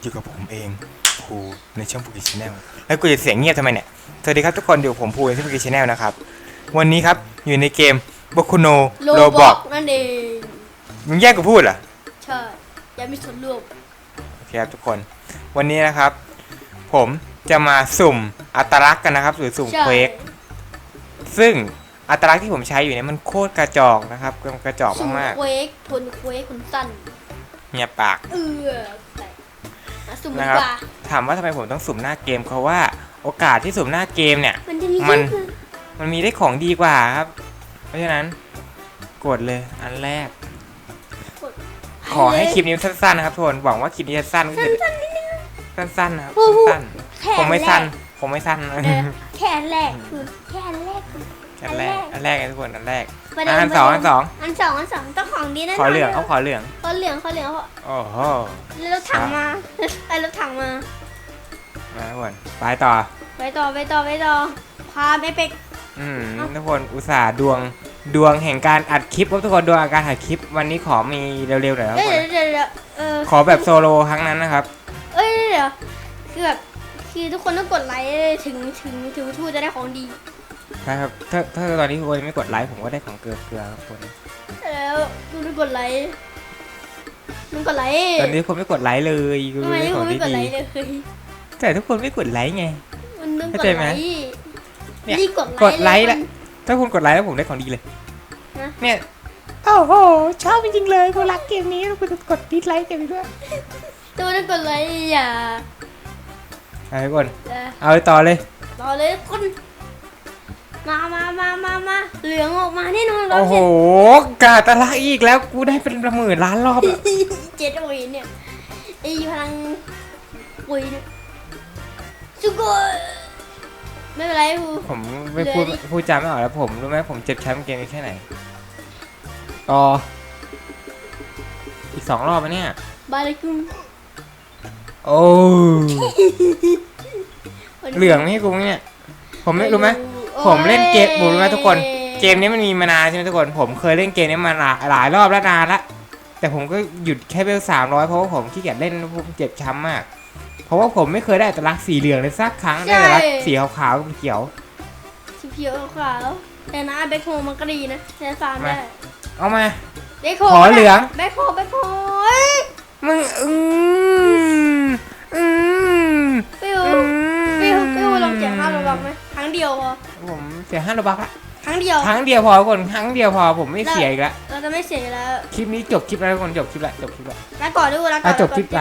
อยู่กับผมเองภูในช่องภูกิชแนลแล้วกูจะเสียงเงียบทำไมเนี่ยสวัสดีครับทุกคนอยู่กับผมภูในช่องภูกิชแนลนะครับ วันนี้ครับอยู่ในเกมบ o คุโนโลโรบบออกกนั่นเองมึงแย่งกูพูดเหรอใช่ยังมีส่วนร่วมโอเคครับทุกคน วันนี้นะครับ ผมจะมาสุ่มอัตลักษณ์กันนะครับหรือสุ่มใช่เควกซึ่งอัตลักษณ์ที่ผมใช้อยู่เนี่ยมันโคตรกระจอกนะครับกระจอกสุ่มมากเควกทนเควกคุณสั้นๆ เงียบปาก เออแต่มาสุ่มดีนะครับ กว่าถามว่าทำไมผมต้องสุ่มหน้าเกมเพราะว่าโอกาสที่สุ่มหน้าเกมเนี่ย มันจะมีมันเยอะมันมีได้ของดีกว่าครับ เพราะฉะนั้นกดเลยอันแรกกดขอให้คลิปนี้สั้นๆนะครับทุกคนหวังว่าคลิปนี้จะสั้นก็คือสั้นๆนะครับสั้นแขๆคงไม่สั้นคงไม่สั้นแรกเออแขนแรกคือแขนแรกคือ อันแรก อันแรกนะทุกคน อันแรกประเด็นอันสองอันสองอันสองอันสองต้องของดีแน่นอนขอเหลืองเอาขอเหลือง ขอเหลืองขอเหลืองเพราะโอ้โหแล้วรถถังมาไอ้รถถังมา มาทุกคนไปต่อ ไปต่อไปต่อไปต่อ พาไปเป็กอืมทุกคนอุตส่าห์ดวงดวงแห่งการอัดคลิปครับทุกคนดวงแห่งการอัดคลิปวันนี้ขอมีเร็วๆหน่อยครับทุเอ้กยคนเดี๋ยวเดี๋ยวเดี๋ยวเออขอแบบโซโล่ครั้งนั้นนะครับ เอ้ยเดี๋ยวคือแบบคือทุกคนต้องกดไลค์ถึงถึงถึงทูตจะได้ของดี ใช่ครับถ้าถ้าตอนนี้ทุกคนยังไม่กดไลค์ผมก็ได้ของเกลือเกลือครับทุกคนแล้วดูต้องกดไลค์มึงกดไลค์ตอนนี้ทุกคนไม่กดไลค์เลยกูทำไมได้ขมึองงไม่กดดีไลค์เลยๆแต่ทุกคนไม่กดไลค์ไงมันต้องกเข้าดใจไหมไลค์เนี่ยรีบกดกดไลค์เลละยถ้าคุณกดไลค์แล้วผมได้ของดีเลยนะเนี่ยโอ้โหชอบจริงๆเลยกูรักเกมนี้แล้วกูจะกดดิสไลค์เกมนี้ด้วยตัวต้องกดไลค์อย่าไปทุกคนเออเอาไปต่อเลยต่อเลยคน มามามามามาเหลืองออกมาแน่นอนเราโอ้โหกาตะลักอีกแล้วกูได้เป็นประหมื่นล้านรอบแล้วเจ็ดโอยเนี่ยไอ้พลังปุยเนี่ยสุโกยไม่เป็นไรกู ผมไม่พูดเหลือดิ พูดจำไม่ออกแล้วผม รู้ไหมผมเจ็บแชมป์เกมนี้แค่ไหนต่ออีกสองรอบอะเนี่ย บาลีกุมโอ้เหลืองไม่ให้กูมั้งเนี่ย ผมไม่รู้ไหม ผมเล่นเกมผมรู้ไหมทุกคน เกมนี้มันมีมานานใช่ไหมทุกคน ผมเคยเล่นเกมนี้มาหลายหลายรอบแล้วนานละแต่ผมก็หยุดแค่เวลสามร้อยเพราะว่าผมขี้เกียจเล่นแล้วผมเจ็บช้ำมาก เพราะว่าผมไม่เคยได้อัตลักษณ์สีเหลืองเลยสักครั้งได้แต่ลักษณ์สีขาวๆเขียวสีเขียวขาวแต่นะแบ็คโฮมันก็ดีนะใช้ฟาร์มได้เอามาแบ็คโฮขอเหลืองแบ็คโฮแบ็คโฮเอ้ยมึงอืมอืมฟิวอืมฟิวฟิวลองเสียงห้าระวังไหมครั้ง เดียวพอผมเสียห้าโลบักละครั้งเดียว ครั้งเดียวพอทุกคนครั้งเดียวพอผมไม่เสียอีกแล้วเราจะไม่เสียแล้ว คลิปนี้จบคลิปแล้วทุกคนจบคลิปแล้วจบคลิปแล้วลาก่อนด้วยลาก่อะอนจบคลิปไป